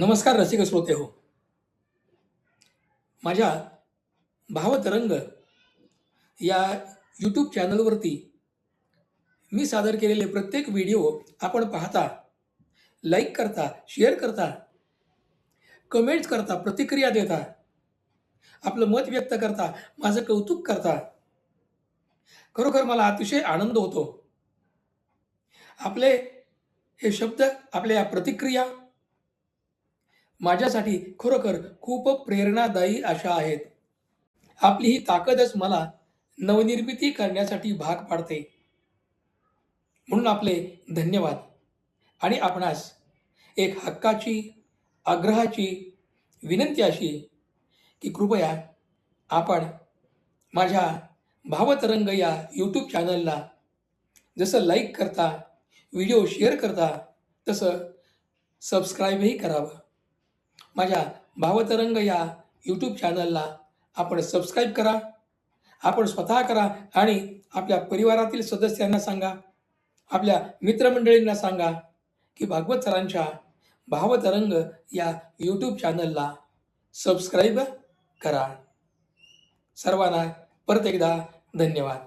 नमस्कार रसिक श्रोते हो. माझ्या भावतरंग या यूट्यूब चॅनलवरती मी सादर केलेले प्रत्येक व्हिडिओ आपण पाहता लाईक करता शेअर करता कमेंट्स करता प्रतिक्रिया देता आपलं मत व्यक्त करता माझं कौतुक करता खरोखर मला अतिशय आनंद होतो. आपले हे शब्द आपल्या या प्रतिक्रिया माझ्यासाठी खरोखर खूप प्रेरणादायी अशा आहेत. आपली ही ताकदच मला नवनिर्मिती करण्यासाठी भाग पाडते. म्हणून आपले धन्यवाद. आणि आपणास एक हक्काची आग्रहाची विनंती अशी की कृपया आपण माझ्या भावतरंग या यूट्यूब चॅनलला जसं लाईक करता व्हिडिओ शेअर करता तसं सबस्क्राईबही करावं. माझ्या भावतरंग या यूट्यूब चॅनलला आपण सबस्क्राईब करा आपण स्वतः करा आणि आपल्या परिवारातील सदस्यांना सांगा आपल्या मित्रमंडळींना सांगा की भागवत सरांच्या भावतरंग या यूट्यूब चॅनलला सबस्क्राईब करा. सर्वांना परत एकदा धन्यवाद.